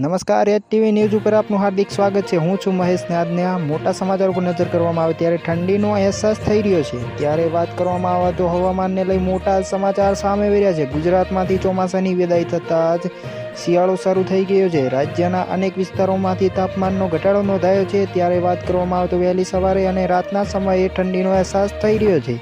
નમસ્કાર H TV news ઉપર આપનું હાર્દિક સ્વાગત છે. હું છું મહેશ ને આજના મોટા સમાચાર ઉપર નજર કરવામાં આવે ત્યારે ઠંડીનો અહેસાસ થઈ રહ્યો છે. ત્યારે વાત કરવામાં આવે તો હવામાનને લઈ મોટા સમાચાર સામે આવી રહ્યા છે. ગુજરાતમાંથી ચોમાસાની વિદાય થતાં જ શિયાળો શરૂ થઈ ગયો છે. રાજ્યના અનેક વિસ્તારોમાંથી તાપમાનનો ઘટાડો નોંધાયો છે. ત્યારે વાત કરવામાં આવે તો વહેલી સવારે અને રાતના સમયે ઠંડીનો અહેસાસ થઈ રહ્યો છે.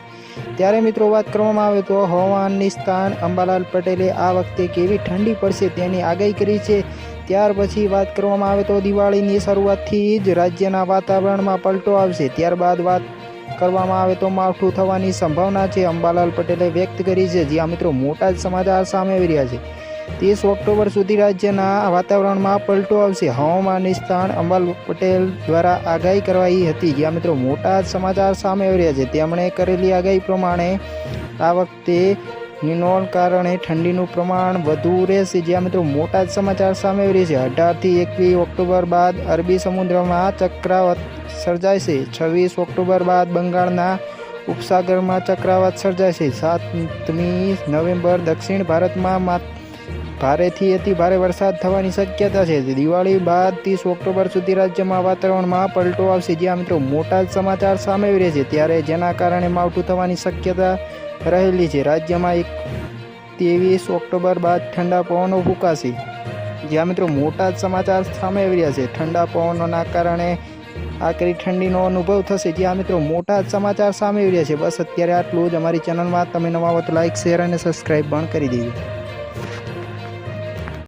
ત્યારે મિત્રો વાત કરવામાં આવે તો હવામાનની સ્થાન અંબાલાલ પટેલે આ વખતે કેવી ઠંડી પડશે તેની આગાહી કરી છે. ત્યાર પછી વાત કરવામાં આવે તો દિવાળીની શરૂઆતથી જ રાજ્યના વાતાવરણમાં પલટો આવશે. ત્યારબાદ વાત કરવામાં આવે તો માવઠું થવાની સંભાવના છે. અંબાલાલ પટેલે વ્યક્ત કરી છે જ્યાં મિત્રો, મોટા જ સમાચાર સામે આવી રહ્યા છે. ત્રીસ ઓક્ટોબર સુધી રાજ્યના વાતાવરણમાં પલટો આવશે. હવામાન નિષ્ણાત અંબાલ પટેલ દ્વારા આગાહી કરવાઈ હતી. જ્યાં મિત્રો, મોટા જ સમાચાર સામે આવી રહ્યા છે. તેમણે કરેલી આગાહી પ્રમાણે આ વખતે નિનોન કારણે ઠંડીનું પ્રમાણ વધુ રહેશે. જ્યાં મિત્રો મોટા જ સમાચાર સામે આવી છે. અઢારથી એકવીસ ઓક્ટોબર બાદ અરબી સમુદ્રમાં ચક્રાવત સર્જાય છે. છવ્વીસ ઓક્ટોબર બાદ બંગાળના ઉપસાગરમાં ચક્રાવાત સર્જાય છે. સાતમી નવેમ્બર દક્ષિણ ભારતમાં મા, ભારેથી અતિ ભારે વરસાદ થવાની શક્યતા છે. દિવાળી બાદ ત્રીસ ઓક્ટોબર સુધી રાજ્યમાં વાતાવરણમાં પલટો આવશે. જ્યાં મિત્રો મોટા જ સમાચાર સામે આવી રહ્યા છે. ત્યારે જેના કારણે માવઠું થવાની શક્યતા રહેલી છે. રાજ્યમાં એક ત્રેવીસ ઓક્ટોબર બાદ ઠંડા પવનો ફૂંકાશે જ્યાં મિત્રો મોટા જ સમાચાર સામે આવી રહ્યા છે. ઠંડા પવનોના કારણે આકરી ઠંડીનો અનુભવ થશે. જ્યાં મિત્રો મોટા જ સમાચાર સામે આવી રહ્યા છે. બસ અત્યારે આટલું જ. અમારી ચેનલમાં તમે નવા હો તો લાઇક શેર અને સબસ્ક્રાઈબ પણ કરી દેજો.